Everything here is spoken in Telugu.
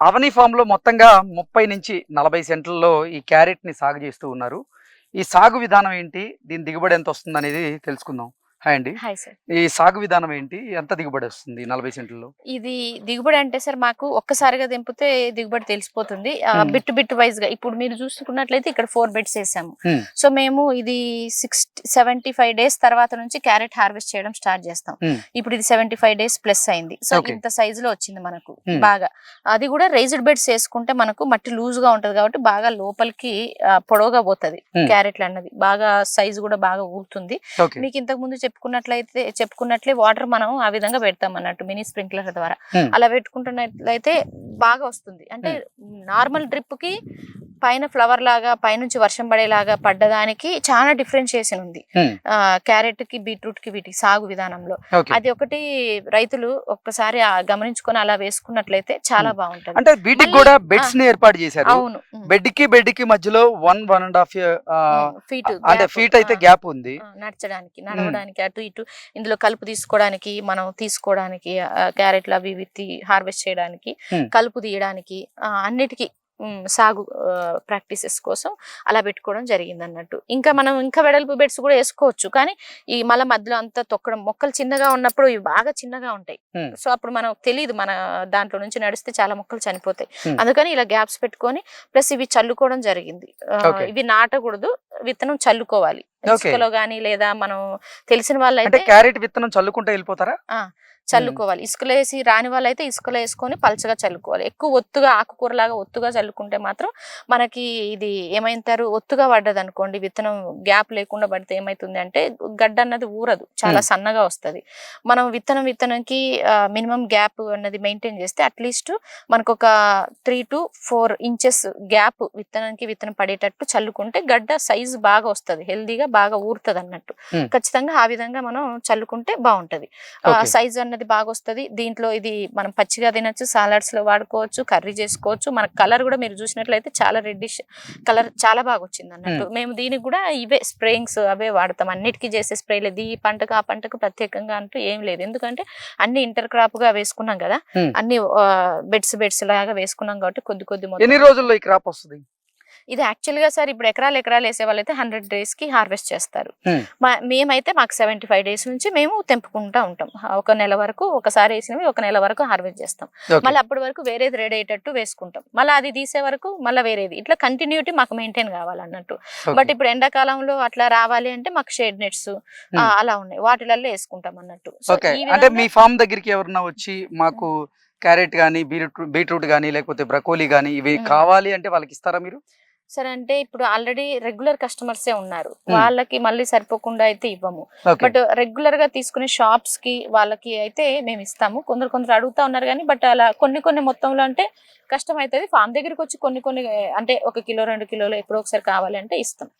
అవని ఫామ్లో మొత్తంగా ముప్పై నుంచి నలభై సెంట్లలో ఈ క్యారెట్ని సాగు చేస్తూ ఉన్నారు. ఈ సాగు విధానం ఏంటి? దీని దిగుబడి ఎంత వస్తుంది అనేది తెలుసుకుందాం. హాయ్ అండి హాయ్ సార్ ఈ సాగు విధానం ఏంటి ఎంత దిగుబడి వస్తుంది నలభై సెంట్లలో ఇది దిగుబడి అంటే సార్ మాకు ఒక్కసారిగా దింపితే దిగుబడి తెలిసిపోతుంది. బిట్ బిట్ వైజ్గా ఇప్పుడు మీరు చూసుకున్నట్లయితే ఇక్కడ ఫోర్ బెడ్స్ వేసాము. సో మేము ఇది సిక్స్ సెవెంటీ ఫైవ్ డేస్ తర్వాత నుంచి క్యారెట్ హార్వెస్ట్ చేయడం స్టార్ట్ చేస్తాం. ఇప్పుడు ఇది సెవెంటీ ఫైవ్ డేస్ ప్లస్ అయింది సో. ఇంత సైజ్లో వచ్చింది మనకు. బాగా అది కూడా రైజ్డ్ బెడ్స్ వేసుకుంటే మనకు మట్టి లూజ్గా ఉంటది కాబట్టి బాగా లోపలికి పొడవుగా పోతది. క్యారెట్లు అన్నది బాగా సైజ్ కూడా బాగా ఊరుతుంది మీకు ఇంతకు ముందు చెప్పుకున్నట్లయితే చెప్పుకున్నట్లే వాటర్ మనం ఆ విధంగా పెడతాం అన్నట్టు మినీ స్ప్రింక్లర్ ద్వారా. Hmm. అలా పెట్టుకుంటున్నట్లయితే బాగా వస్తుంది. అంటే నార్మల్ డ్రిప్కి పైన ఫ్లవర్ లాగా పైనుంచి వర్షం పడేలాగా పడ్డదానికి చాలా డిఫరెన్షియేషన్ ఉంది. క్యారెట్కి బీట్రూట్కి వీటికి సాగు విధానంలో. అది ఒకటి రైతులు ఒక్కసారి ఆ గమనించుకొని అలా వేసుకున్నట్లయితే చాలా బాగుంటుంది. అంటే వీటికి కూడా బెడ్స్ని ఏర్పాటు చేశారు. అవును. బెడ్కి బెడ్కి మధ్యలో one one and half feet అంటే ఫీట్ అయితే గ్యాప్ ఉంది. నడచడానికి నడవడానికి అటు ఇటు ఇందులో కలుపు తీసుకోవడానికి మనం తీసుకోవడానికి క్యారెట్లు అవి ఇవి హార్వెస్ట్ చేయడానికి. కలుపు తీయడానికి అన్నిటికీ సాగు ప్రాక్టీసెస్ కోసం అలా పెట్టుకోవడం జరిగింది అన్నట్టు ఇంకా మనం ఇంకా వెడల్పు బెడ్స్ కూడా వేసుకోవచ్చు కానీ ఈ మళ్ళీ మధ్యలో అంతా తొక్కడం మొక్కలు చిన్నగా ఉన్నప్పుడు ఇవి బాగా చిన్నగా ఉంటాయి. సో అప్పుడు మనం తెలియదు మన దాంట్లో నుంచి నడిస్తే చాలా మొక్కలు చనిపోతాయి. అందుకని ఇలా గ్యాప్స్ పెట్టుకొని ప్లస్ ఇవి చల్లుకోవడం జరిగింది. ఇవి నాటకూడదు విత్తనం చల్లుకోవాలి. ఇసుకలో గానీ లేదా మనం తెలిసిన వాళ్ళు అయితే క్యారెట్ విత్తనం చల్లుకుంటే వెళ్ళిపోతారా చల్లుకోవాలి. ఇసుకలో వేసి రాని వాళ్ళు అయితే ఇసుకలో వేసుకొని పలచగా చల్లుకోవాలి. ఎక్కువ ఒత్తుగా ఆకుకూరలాగా ఒత్తుగా చల్లుకుంటే మాత్రం మనకి ఇది ఏమైంటారు? ఒత్తుగా పడ్డది అనుకోండి విత్తనం గ్యాప్ లేకుండా పడితే ఏమైతుంది అంటే గడ్డ అన్నది ఊరదు. చాలా. సన్నగా వస్తది. మనం విత్తనం విత్తనంకి మినిమం గ్యాప్ అన్నది మెయింటైన్ చేస్తే అట్లీస్ట్ మనకు ఒక three to four inches gap విత్తనానికి విత్తనం పడేటట్టు చల్లుకుంటే గడ్డ సైజ్ బాగా వస్తది. హెల్దీగా బాగా ఊరుతుంది అన్నట్టు. ఖచ్చితంగా ఆ విధంగా మనం చల్లుకుంటే బాగుంటది. సైజ్ అన్నది బాగా వస్తది దీంట్లో ఇది మనం పచ్చిగా తినొచ్చు సాలడ్స్లో వాడుకోవచ్చు కర్రీ చేసుకోవచ్చు. మన కలర్ కూడా మీరు చూసినట్లయితే చాలా రెడ్డిష్ కలర్ చాలా బాగా వచ్చింది అన్నట్టు మేము దీనికి కూడా ఇవే స్ప్రేయింగ్స్ అవే వాడతాం. అన్నిటికీ చేసే స్ప్రేలు ఇది ఈ పంటకు ఆ పంటకు ప్రత్యేకంగా అంటూ ఏం లేదు. ఎందుకంటే అన్ని ఇంటర్ క్రాప్గా వేసుకున్నాం కదా. అన్ని బెడ్స్ బెడ్స్ లాగా వేసుకున్నాం కాబట్టి కొద్ది కొద్ది ఎన్ని రోజుల్లో ఈ క్రాప్ వస్తుంది? ఇది యాక్చువల్గా సార్ ఇప్పుడు ఎకరాలు ఎకరాలు వేసే వాళ్ళైతే హండ్రెడ్ డేస్కి హార్వెస్ట్ చేస్తారు. మేమైతే మాకు సెవెంటీ ఫైవ్ డేస్ నుంచి మేము తెంపుకుంటా ఉంటాం. ఒక నెల వరకు ఒకసారి వేసినవి ఒక నెల వరకు హార్వెస్ట్ చేస్తాం. మళ్ళీ అప్పటి వరకు వేరేది రెడీ అయ్యేటట్టు వేసుకుంటాం. మళ్ళీ అది తీసే వరకు మళ్ళీ వేరేది. ఇట్లా కంటిన్యూటీ మాకు మెయింటైన్ కావాలన్నట్టు. బట్ ఇప్పుడు ఎండాకాలంలో అట్లా రావాలి అంటే మాకు షేడ్ నెట్స్. అలా ఉన్నాయి. వాటిలలో వేసుకుంటాం అన్నట్టు. అంటే మీ ఫామ్ దగ్గరికి ఎవరన్నా వచ్చి మాకు క్యారెట్ కానీ బీట్రూట్ బీట్రూట్ కానీ లేకపోతే బ్రకోలీ కానీ ఇవి. కావాలి అంటే వాళ్ళకి ఇస్తారా మీరు? సరే అంటే ఇప్పుడు ఆల్రెడీ రెగ్యులర్ కస్టమర్సే ఉన్నారు. వాళ్ళకి మళ్ళీ సరిపోకుండా అయితే ఇవ్వము. బట్ రెగ్యులర్గా తీసుకునే షాప్స్కి వాళ్ళకి అయితే మేము ఇస్తాము. కొందరు కొందరు అడుగుతా ఉన్నారు కానీ బట్ అలా కొన్ని కొన్ని మొత్తంలో అంటే కష్టం అవుతుంది ఫామ్ దగ్గరికి వచ్చి కొన్ని కొన్ని అంటే ఒక కిలో రెండు కిలోలు ఎప్పుడో ఒకసారి కావాలంటే ఇస్తాం.